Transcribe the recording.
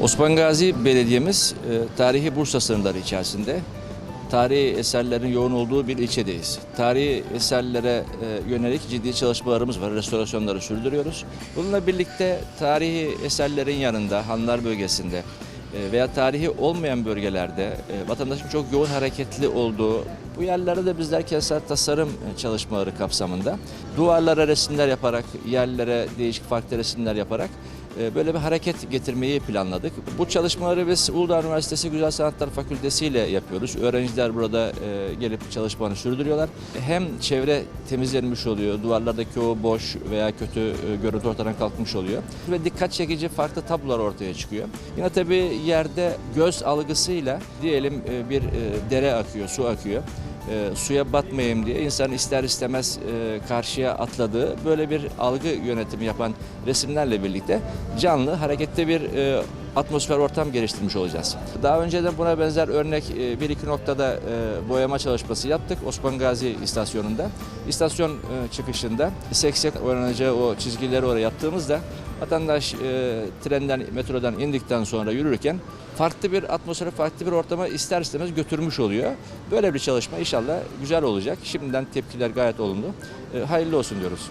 Osman Gazi Belediye'miz e, tarihi Bursa sınırları içerisinde tarihi eserlerin yoğun olduğu bir ilçedeyiz. Tarihi eserlere e, yönelik ciddi çalışmalarımız var, restorasyonları sürdürüyoruz. Bununla birlikte tarihi eserlerin yanında, Hanlar bölgesinde e, veya tarihi olmayan bölgelerde vatandaşın çok yoğun hareketli olduğu bu yerlerde de bizler kentsel tasarım çalışmaları kapsamında duvarlara resimler yaparak, yerlere değişik farklı resimler yaparak böyle bir hareket getirmeyi planladık. Bu çalışmaları biz Uludağ Üniversitesi Güzel Sanatlar Fakültesi ile yapıyoruz. Öğrenciler burada e, gelip çalışmalarını sürdürüyorlar. Hem çevre temizlenmiş oluyor, duvarlardaki o boş veya kötü e, görüntü ortadan kalkmış oluyor. Ve dikkat çekici farklı tablolar ortaya çıkıyor. Yine tabii yerde göz algısıyla diyelim e, bir e, dere akıyor, su akıyor e, suya batmayayım diye insan ister istemez e, karşıya atladığı böyle bir algı yönetimi yapan resimlerle birlikte canlı harekette bir e, atmosfer ortam geliştirmiş olacağız. Daha önceden buna benzer örnek e, bir iki noktada e, boyama çalışması yaptık Osman Gazi istasyonunda. İstasyon e, çıkışında seksek oynanacağı o çizgileri oraya yaptığımızda vatandaş e, trenden, metrodan indikten sonra yürürken farklı bir atmosfere, farklı bir ortama ister istemez götürmüş oluyor. Böyle bir çalışma inşallah güzel olacak. Şimdiden tepkiler gayet olumlu. E, hayırlı olsun diyoruz.